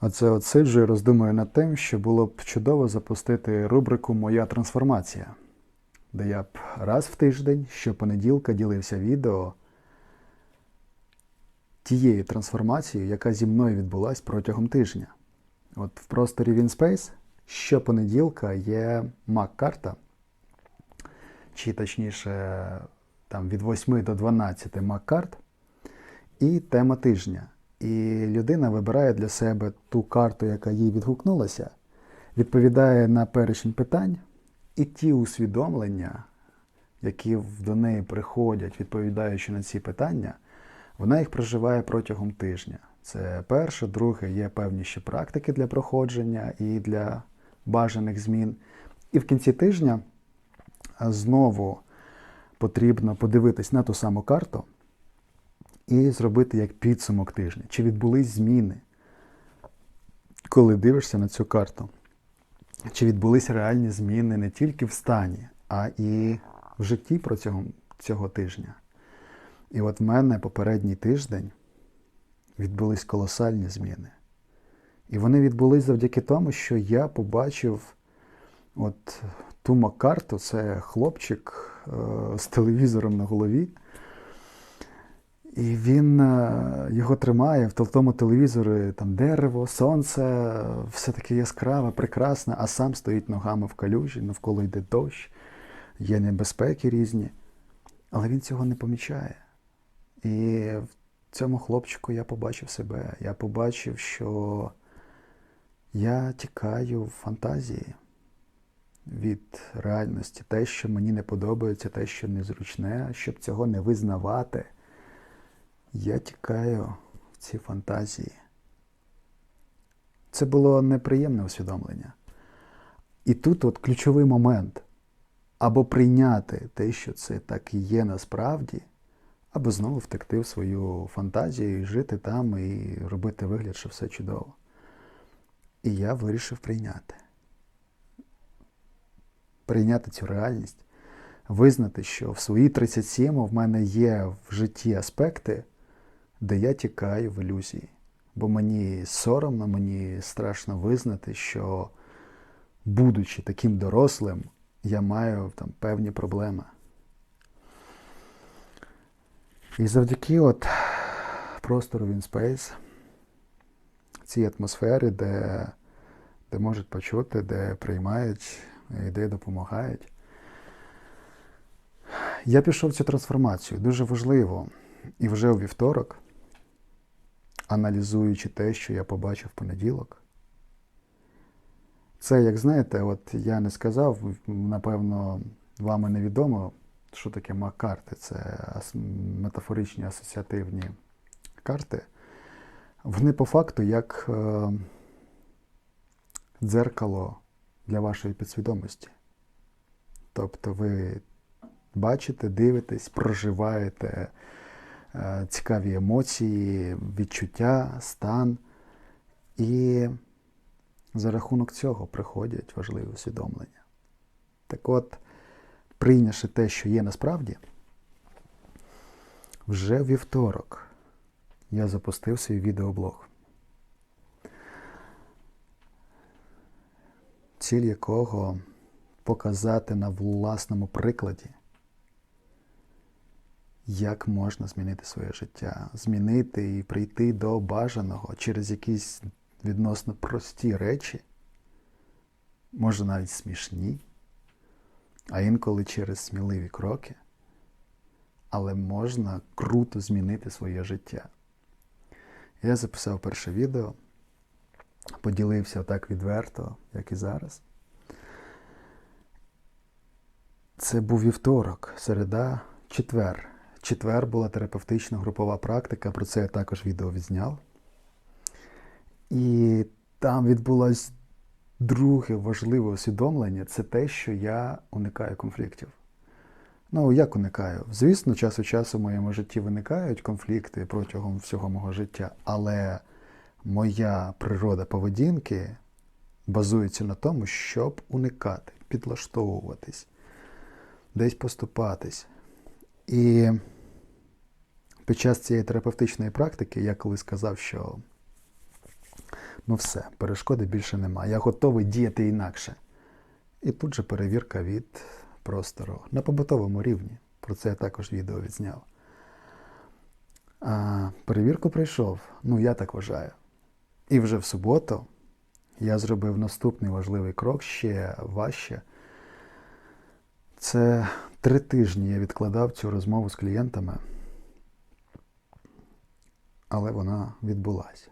Оце от і роздумую над тим, що було б чудово запустити рубрику Моя трансформація, де я б раз в тиждень, щопонеділка ділився відео тією трансформацією, яка зі мною відбулась протягом тижня. От в просторі WinSpace щопонеділка є Mac-карта, чи точніше там від 8 до 12 Mac-карт, і тема тижня. І людина вибирає для себе ту карту, яка їй відгукнулася, відповідає на перечень питань, і ті усвідомлення, які до неї приходять, відповідаючи на ці питання, вона їх проживає протягом тижня. Це перше, друге, є певні ще практики для проходження і для бажаних змін. І в кінці тижня знову потрібно подивитись на ту саму карту і зробити як підсумок тижня. Чи відбулись зміни, коли дивишся на цю карту? Чи відбулись реальні зміни не тільки в стані, а і в житті протягом цього тижня? І от в мене попередній тиждень відбулись колосальні зміни. І вони відбулись завдяки тому, що я побачив от ту Маккарту, це хлопчик е, з телевізором на голові. І він е, його тримає в тому телевізорі там дерево, сонце, все таке яскраве, прекрасне, а сам стоїть ногами в калюжі, навколо йде дощ, є небезпеки різні. Але він цього не помічає. І в цьому хлопчику я побачив себе. Я побачив, що я тікаю в фантазії від реальності. Те, що мені не подобається, те, що незручне, щоб цього не визнавати. Я тікаю в ці фантазії. Це було неприємне усвідомлення. І тут от ключовий момент або прийняти те, що це так і є насправді, або знову втекти в свою фантазію і жити там, і робити вигляд, що все чудово. І я вирішив прийняти. Прийняти цю реальність, визнати, що в свої 37 в мене є в житті аспекти, де я тікаю в ілюзії. Бо мені соромно, мені страшно визнати, що, будучи таким дорослим, я маю там певні проблеми. І завдяки от простору WinSpace, цій атмосфері, де, де можуть почути, де приймають, і де допомагають. Я пішов в цю трансформацію. Дуже важливо. І вже у вівторок, аналізуючи те, що я побачив в понеділок. Це, як знаєте, от я не сказав, напевно, вам невідомо, що таке мак-карти. Це метафоричні асоціативні карти. Вони по факту як е, дзеркало для вашої підсвідомості. Тобто ви бачите, дивитесь, проживаєте цікаві емоції, відчуття, стан. І за рахунок цього приходять важливі усвідомлення. Так от, прийнявши те, що є насправді, вже вівторок я запустив свій відеоблог, ціль якого показати на власному прикладі, як можна змінити своє життя, змінити і прийти до бажаного через якісь відносно прості речі, може навіть смішні, а інколи через сміливі кроки, але можна круто змінити своє життя. Я записав перше відео, поділився так відверто, як і зараз. Це був вівторок, середа, четвер. Четвер була терапевтична групова практика, про це я також відео відзняв. І там відбулось друге важливе усвідомлення це те, що я уникаю конфліктів. Ну, як уникаю? Звісно, час від часу в моєму житті виникають конфлікти протягом всього мого життя, але моя природа поведінки базується на тому, щоб уникати, підлаштовуватись, десь поступатись. І під час цієї терапевтичної практики я коли сказав, що Ну все, перешкоди більше немає. Я готовий діяти інакше. І тут же перевірка від простору на побутовому рівні. Про це я також відео відзняв. А, перевірку пройшов, ну я так вважаю. І вже в суботу я зробив наступний важливий крок ще важче. Це три тижні я відкладав цю розмову з клієнтами, але вона відбулася.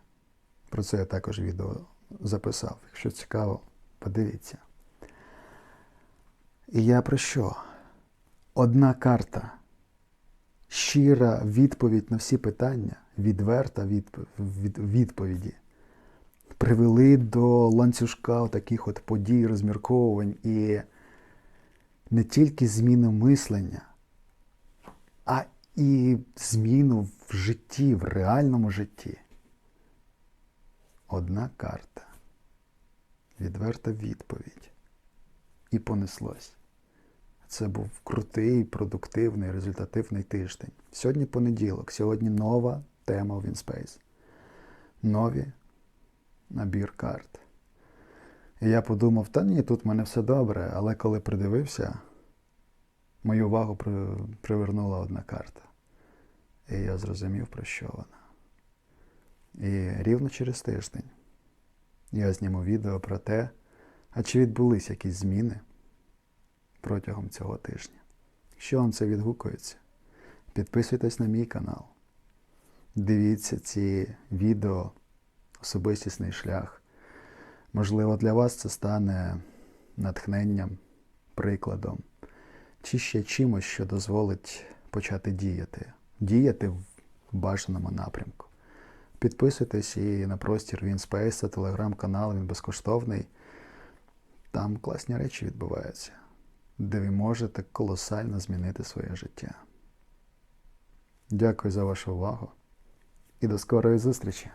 Про це я також відео записав. Якщо цікаво, подивіться. І я про що? Одна карта. Щира відповідь на всі питання, відверта від- відповіді, привели до ланцюжка таких от подій, розмірковувань і не тільки зміну мислення, а і зміну в житті, в реальному житті. Одна карта. Відверта відповідь. І понеслось. Це був крутий, продуктивний, результативний тиждень. Сьогодні понеділок, сьогодні нова тема в InSpace. Нові набір карт. І я подумав, та ні, тут в мене все добре, але коли придивився, мою увагу привернула одна карта. І я зрозумів, про що вона. І рівно через тиждень я зніму відео про те, а чи відбулись якісь зміни протягом цього тижня. Якщо вам це відгукується, підписуйтесь на мій канал. Дивіться ці відео, особистісний шлях. Можливо, для вас це стане натхненням, прикладом, чи ще чимось, що дозволить почати діяти. Діяти в бажаному напрямку. Підписуйтесь і на простір Вінспейс, це телеграм-канал, він безкоштовний. Там класні речі відбуваються, де ви можете колосально змінити своє життя. Дякую за вашу увагу і до скорої зустрічі!